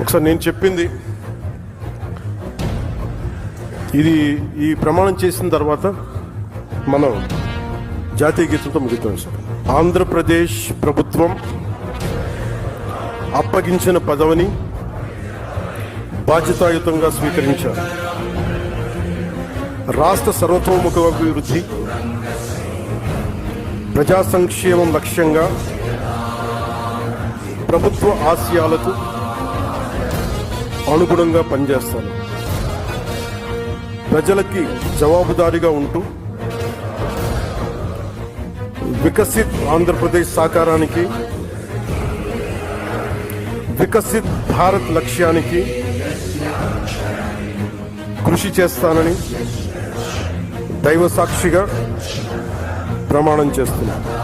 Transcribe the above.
ఒకసారి నేను చెప్పింది. ఇది ఈ ప్రమాణం చేసిన తర్వాత మనం జాతీయ గీతంతో ముగిద్దాం సార్. ఆంధ్రప్రదేశ్ ప్రభుత్వం అప్పగించిన పదవిని బాధ్యతాయుతంగా స్వీకరించారు. రాష్ట్ర సర్వతోముఖ అభివృద్ధి ప్రజా సంక్షేమం లక్ష్యంగా ప్రభుత్వ ఆశయాలకు అనుగుణంగా పనిచేస్తాను. ప్రజలకి జవాబుదారీగా ఉంటూ వికసిత్ ఆంధ్రప్రదేశ్ సాకారానికి వికసిత్ భారత్ లక్ష్యానికి కృషి చేస్తానని దైవ సాక్షిగా ప్రమాణం చేస్తున్నాను.